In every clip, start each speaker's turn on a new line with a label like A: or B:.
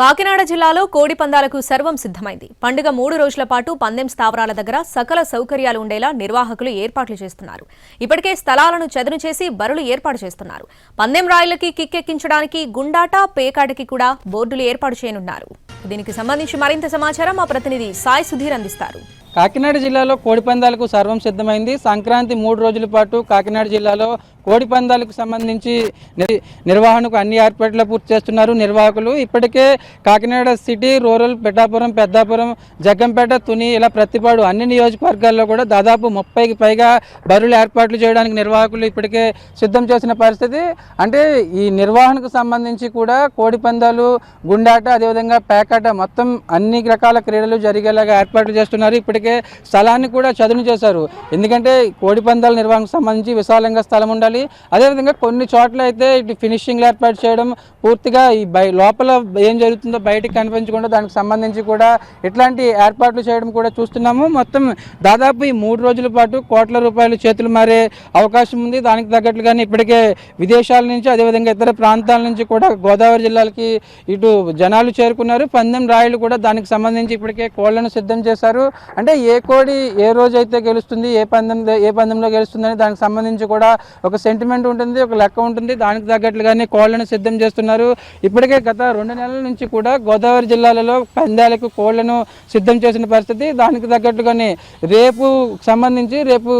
A: కాకినాడ జిల్లాలో కోడి పందాలకు సర్వం సిద్ధమైంది. పండుగ మూడు రోజుల పాటు పందెం స్థావరాల దగ్గర సకల సౌకర్యాలు ఉండేలా నిర్వాహకులు ఏర్పాట్లు చేస్తున్నారు. ఇప్పటికే స్థలాలను చదును చేసి బరులు ఏర్పాటు చేస్తున్నారు. పందెం రాయలకి కిక్కెక్కించడానికి గుండాట పేకాటకి కూడా బోర్డులు ఏర్పాటు చేయనున్నారు. దీనికి సంబంధించి మరింత సమాచారం మా ప్రతినిధి సాయి సుధీర్ అందిస్తారు.
B: కాకినాడ జిల్లాలో కోడి పందాలకు సర్వం సిద్ధమైంది. సంక్రాంతి మూడు రోజుల పాటు కాకినాడ జిల్లాలో కోడి పందాలకు సంబంధించి నిర్వహణకు అన్ని ఏర్పాట్లు పూర్తి చేస్తున్నారు. నిర్వాహకులు ఇప్పటికే కాకినాడ సిటీ రూరల్ పెద్దాపురం పెద్దాపురం జగ్గంపేట తుని ఇలా ప్రతిపాడు అన్ని నియోజకవర్గాల్లో కూడా దాదాపు ముప్పైకి పైగా బరులు ఏర్పాట్లు చేయడానికి నిర్వాహకులు ఇప్పటికే సిద్ధం చేసిన పరిస్థితి. అంటే ఈ నిర్వహణకు సంబంధించి కూడా కోడి పందాలు గుండాట అదేవిధంగా పేకాట మొత్తం అన్ని రకాల క్రీడలు జరిగేలాగా ఏర్పాట్లు చేస్తున్నారు. ఇప్పటికే స్థలాన్ని కూడా చదును చేశారు. ఎందుకంటే కోడి పందాల నిర్వహణకు సంబంధించి విశాలంగా స్థలం ఉండాలి. అదేవిధంగా కొన్ని చోట్ల అయితే ఇటు ఫినిషింగ్లు ఏర్పాటు చేయడం పూర్తిగా ఈ బై లోపల ఏం జరుగుతుందో బయటకు కనిపించకుండా దానికి సంబంధించి కూడా ఇట్లాంటి ఏర్పాట్లు చేయడం కూడా చూస్తున్నాము. మొత్తం దాదాపు ఈ మూడు రోజుల పాటు కోట్ల రూపాయలు చేతులు మారే అవకాశం ఉంది. దానికి తగ్గట్లుగానే ఇప్పటికే విదేశాల నుంచి అదేవిధంగా ఇతర ప్రాంతాల నుంచి కూడా గోదావరి జిల్లాలకి ఇటు జనాలు చేరుకున్నారు. పందెం రాయలు కూడా దానికి సంబంధించి ఇప్పటికే కోళ్ళను సిద్ధం చేశారు. అంటే ఏ కోడి ఏ రోజు అయితే గెలుస్తుంది ఏ పందెం ఏ పందెంలో గెలుస్తుందని దానికి సంబంధించి కూడా ఒక సెంటిమెంట్ ఉంటుంది ఒక లెక్క ఉంటుంది. దానికి తగ్గట్లుగానే కోళ్ళను సిద్ధం చేస్తున్నారు. ఇప్పటికే గత రెండు నెలల నుంచి కూడా గోదావరి జిల్లాలలో పందాలకు కోళ్ళను సిద్ధం చేసిన పరిస్థితి. దానికి తగ్గట్టుగానే రేపు సంబంధించి రేపు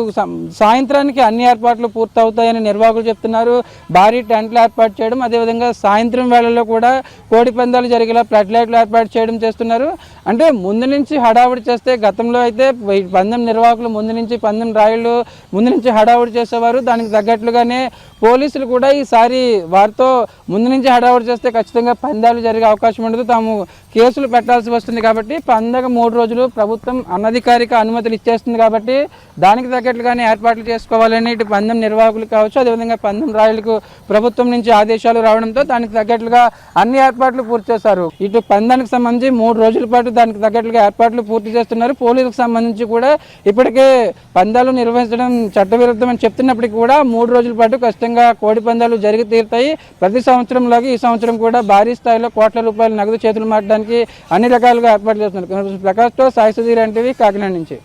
B: సాయంత్రానికి అన్ని ఏర్పాట్లు పూర్తవుతాయని నిర్వాహకులు చెప్తున్నారు. భారీ టెంట్లు ఏర్పాటు చేయడం అదేవిధంగా సాయంత్రం వేళల్లో కూడా కోడి పందాలు జరిగేలా ఫ్లడ్ లైట్లు ఏర్పాటు చేయడం చేస్తున్నారు. అంటే ముందు నుంచి హడావుడి చేస్తే గతంలో అయితే పందెం నిర్వాహకులు ముందు నుంచి పందెం రాయలు ముందు నుంచి హడావుడి చేసేవారు. దానికి చెప్పినట్లుగానే పోలీసులు కూడా ఈసారి వారితో ముందు నుంచి హడావుడి చేస్తే ఖచ్చితంగా పందాలు జరిగే అవకాశం ఉండదు. తాము కేసులు పెట్టాల్సి వస్తుంది కాబట్టి పండగ మూడు రోజులు ప్రభుత్వం అనధికారిక అనుమతులు ఇచ్చేస్తుంది కాబట్టి దానికి తగ్గట్లుగానే ఏర్పాట్లు చేసుకోవాలని ఇటు పందెం నిర్వాహకులు కావచ్చు అదేవిధంగా పందెం రాయులకు ప్రభుత్వం నుంచి ఆదేశాలు రావడంతో దానికి తగ్గట్లుగా అన్ని ఏర్పాట్లు పూర్తి చేశారు. ఇటు పందానికి సంబంధించి మూడు రోజుల పాటు దానికి తగ్గట్లుగా ఏర్పాట్లు పూర్తి చేస్తున్నారు. పోలీసులకు సంబంధించి కూడా ఇప్పటికే పందాలు నిర్వహించడం చట్టవిరుద్ధం అని చెప్తున్నప్పటికీ కూడా మూడు రోజుల పాటు ఖచ్చితంగా కోడి పందాలు జరిగి తీరుతాయి. ప్రతి సంవత్సరంలాగా ఈ సంవత్సరం కూడా భారీ స్థాయిలో కోట్ల రూపాయలు నగదు చేతులు మారడానికి అన్ని రకాలుగా ఏర్పాట్లు చేస్తున్నారు. ప్రకాష్తో సాయి సుధీర్ కాకినాడ నుంచి.